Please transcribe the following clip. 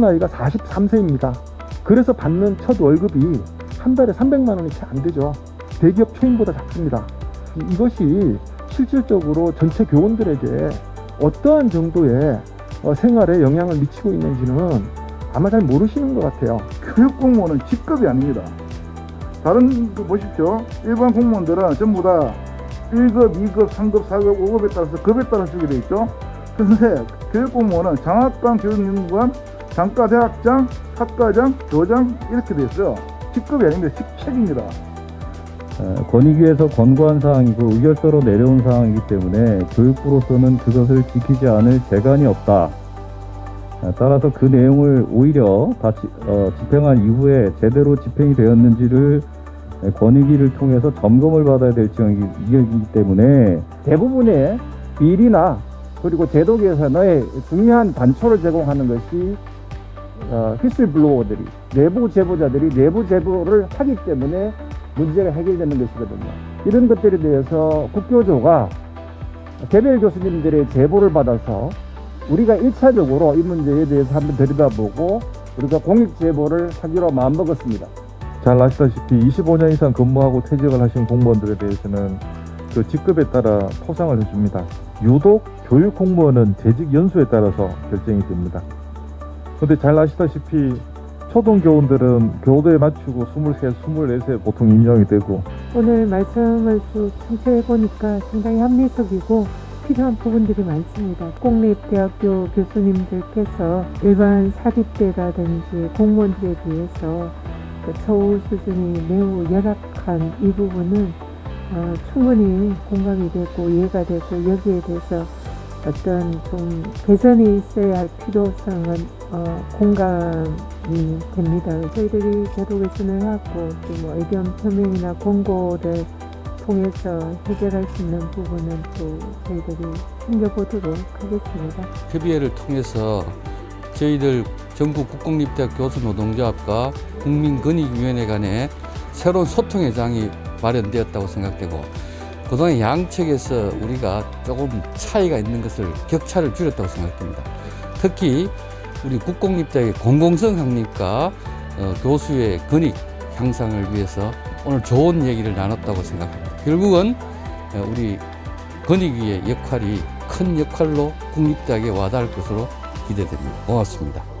나이가 43세입니다. 그래서 받는 첫 월급이 한 달에 300만 원이 채 안 되죠. 대기업 초임보다 작습니다. 이- 이것이 실질적으로 전체 교원들에게 어떠한 정도의 어, 생활에 영향을 미치고 있는지는 아마 잘 모르시는 것 같아요. 교육 공무원은 직급이 아닙니다. 다른 거 보십시오. 일반 공무원들은 전부 다 1급, 2급, 3급, 4급, 5급에 따라서 급에 따라 주게 돼 있죠. 그런데 교육 공무원은 장학관, 교육연구관, 장과대학장, 학과장, 교장 이렇게 돼 있어요. 직급이 아닙니다. 직책입니다. 어, 권익위에서 권고한 사항이고 의결서로 내려온 사항이기 때문에 교육부로서는 그것을 지키지 않을 재간이 없다. 어, 따라서 그 내용을 오히려 다 지- 어, 집행한 이후에 제대로 집행이 되었는지를 권익위를 통해서 점검을 받아야 될 지경이기 때문에 대부분의 비리나 그리고 제도 개선의 중요한 단초를 제공하는 것이 어, 휘슬블로워들이 내부 제보자들이 내부 제보를 하기 때문에 문제가 해결되는 것이거든요. 이런 것들에 대해서 국교조가 개별 교수님들의 제보를 받아서 우리가 1차적으로 이 문제에 대해서 한번 들여다보고 우리가 공익 제보를 하기로 마음먹었습니다. 잘 아시다시피 25년 이상 근무하고 퇴직을 하신 공무원들에 대해서는 그 직급에 따라 포상을 해줍니다. 유독 교육 공무원은 재직 연수에 따라서 결정이 됩니다. 근데 잘 아시다시피 초등 교원들은 교도에 맞추고 23, 24세 보통 인정이 되고 오늘 말씀을 쭉 청취해 보니까 상당히 합리적이고 필요한 부분들이 많습니다. 공립대학교 교수님들께서 일반 사립대라든지 공무원들에 비해서 그 처우 수준이 매우 열악한 이 부분은 어, 충분히 공감이 되고 이해가 되고 여기에 대해서 어떤 좀 개선이 있어야 할 필요성은 어, 공감이 됩니다. 저희들이 제도 개선을 하고 또 뭐 의견 표명이나 공고를 통해서 해결할 수 있는 부분은 또 저희들이 챙겨보도록 하겠습니다. 협의회를 통해서 저희들 전국 국공립대학 교수 노동조합과 국민권익위원회 간에 새로운 소통의 장이 마련되었다고 생각되고 그동안 양측에서 우리가 조금 차이가 있는 것을 격차를 줄였다고 생각됩니다. 특히 우리 국공립대학의 공공성 확립과 어, 교수의 권익 향상을 위해서 오늘 좋은 얘기를 나눴다고 생각합니다. 결국은 어, 우리 권익위의 역할이 큰 역할로 국립대학에 와닿을 것으로 기대됩니다. 고맙습니다.